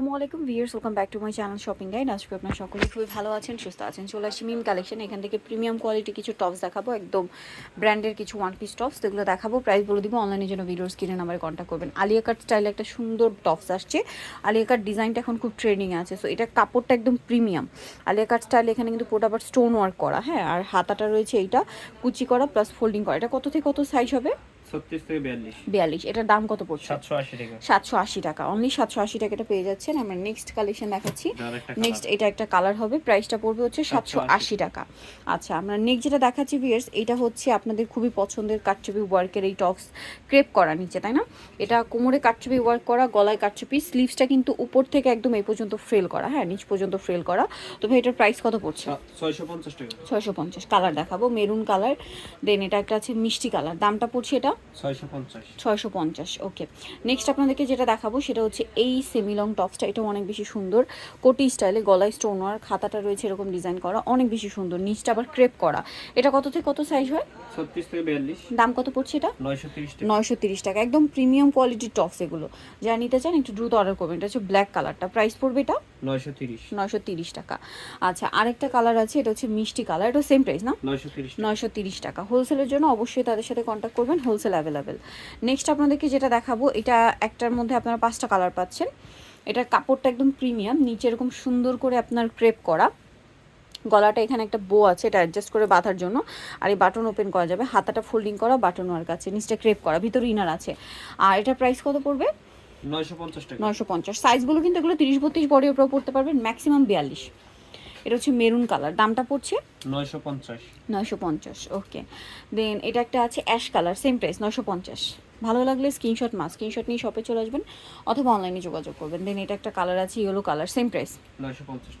আসসালামু আলাইকুম viewers welcome back to my channel shopping guide. আজকে আপনার সকলে খুবই ভালো আছেন, সুস্থ আছেন। চলে আসি মিম কালেকশন। এখান থেকে প্রিমিয়াম কোয়ালিটি কিছু টপস দেখাবো, একদম ব্র্যান্ডের কিছু ওয়ান পিস টপস যেগুলো দেখাবো। প্রাইস বলে দিব অনলাইনের জন্য ভিডিওর স্ক্রিনে নাম্বারে কন্ট্যাক্ট করবেন। আলিয়া কাট স্টাইলে একটা সুন্দর টপস আসছে। আলিয়া কাট ডিজাইনটা এখন খুব ট্রেন্ডিংয়ে আছে সো এটা কাপড়টা একদম প্রিমিয়াম আলিয়া কাট স্টাইল এখানে কিন্তু পুরোটা আবার স্টোন ওয়ার্ক করা হ্যাঁ? আর হাতাটা রয়েছে এইটা, কুচি করা প্লাস ফোল্ডিং করা। এটা কত থেকে কত সাইজ হবে? ছত্রিশ থেকে বিয়াল্লিশ। বিয়াল্লিশ এটার দাম কত পড়ছে? সাতশো আশি টাকা। সাতশো আশি টাকা। অনলি সাতশো আশি টাকাটা পেয়ে যাচ্ছেন। আমরা নেক্সট কালেকশন দেখাচ্ছি। নেক্সট এটা একটা কালার হবে। প্রাইসটা পড়বে হচ্ছে সাতশো আশি। টাকা। আচ্ছা আমরা নেক্সট যেটা দেখাচ্ছি ভিয়ার্স এটা হচ্ছে আপনাদের খুবই পছন্দের কাটচুপি ওয়ার্কের এই টপস ক্রেপ করা নিচে তাই না? এটা কোমরে কাটচুপি ওয়ার্ক করা গলায় কাটচুপি স্লিভসটা কিন্তু উপর থেকে একদম এই পর্যন্ত ফ্রেল করা। হ্যাঁ নিচ পর্যন্ত ফ্রেল করা। তো ভাই এটার প্রাইস কত পড়ছে? ছয়শো পঞ্চাশ টাকা। ছয়শো পঞ্চাশ। কালার দেখাবো। মেরুন কালার দেন এটা একটা আছে মিষ্টি কালার দামটা পড়ছে এটা ছয়শো পঞ্চাশ। ওকে নেক্সট আপনাদেরকে যেটা দেখাবো সেটা হচ্ছে এই সেমিলং টপসটা এটা অনেক বেশি সুন্দর। কোটি স্টাইলে গলায় স্টোন ওয়ার খাতাটা রয়েছে এরকম ডিজাইন করা অনেক বেশি সুন্দর। নিচটা আবার ক্রেপ করা। এটা কত থেকে কত সাইজ হয়? দাম কত পড়ছে এটা? নয়শো তিরিশ টাকা। একদম প্রিমিয়াম কোয়ালিটির টপস এগুলো। যারা নিতে চান একটু দ্রুত অর্ডার করবেন। এটা হচ্ছে ব্ল্যাক কালারটা প্রাইস পড়বে এটা? নয়শো তিরিশ। টাকা। আচ্ছা আরেকটা কালার আছে এটা হচ্ছে মিষ্টি কালার এটা সেম প্রাইস না? নয়শো তিরিশ টাকা। হোলসেলের জন্য অবশ্যই তাদের সাথে কন্ট্যাক্ট করবেন। হোলসেল অ্যাভেলেবেল নেক্সট আপনাদেরকে যেটা দেখাবো এটা একটার মধ্যে আপনারা পাঁচটা কালার পাচ্ছেন। এটার কাপড়টা একদম প্রিমিয়াম নিচে এরকম সুন্দর করে আপনার ক্রেপ করা। গলাটা এখানে একটা বো আছে এটা অ্যাডজাস্ট করে বাঁধার জন্য। আর এই বাটন ওপেন করা যাবে হাতাটা ফোল্ডিং করা বাটন ওয়ার কাছে নিচটা ক্রেপ করা ভিতরে ইনার আছে। আর এটার প্রাইস কত পড়বে? নয়শো পঞ্চাশ টাকা। নয়শো পঞ্চাশ। সাইজগুলো কিন্তু এগুলো তিরিশ বত্রিশ বডি উপরেও পড়তে পারবেন ম্যাক্সিমাম বিয়াল্লিশ। এটা হচ্ছে মেরুন কালার। দামটা পড়ছে? নয়শো পঞ্চাশ। নয়শো পঞ্চাশ ওকে। দেন এটা একটা আছে অ্যাশ কালার সেম প্রাইস নয়শো পঞ্চাশ। ভালো লাগলে স্ক্রিনশট মাস স্ক্রিনশট নিয়ে শপে চলে আসবেন অথবা অনলাইনে যোগাযোগ করবেন। দেন এটা একটা কালার আছে ইয়েলো কালার সেম প্রাইস নয়শো পঞ্চাশ।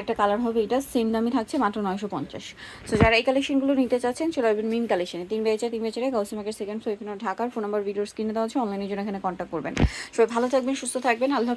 একটা কালার হবে এটা সেম দামে থাকছে মাত্র নয়শো পঞ্চাশ। সো যারা এই কালেকশনগুলো নিতে চাচ্ছেন চলে আসবেন মিম কালেকশনে তিন বেচা তিন বেচারে গাউসি মার্কেট সেকেন্ড সো এখানে ঢাকার ফোন নাম্বার ভিডিওর স্ক্রিনে দেওয়া আছে অনলাইনের জন্য এখানে কন্ট্যাক্ট করবেন। সবাই ভালো থাকবেন সুস্থ থাকবেন আল্লাহ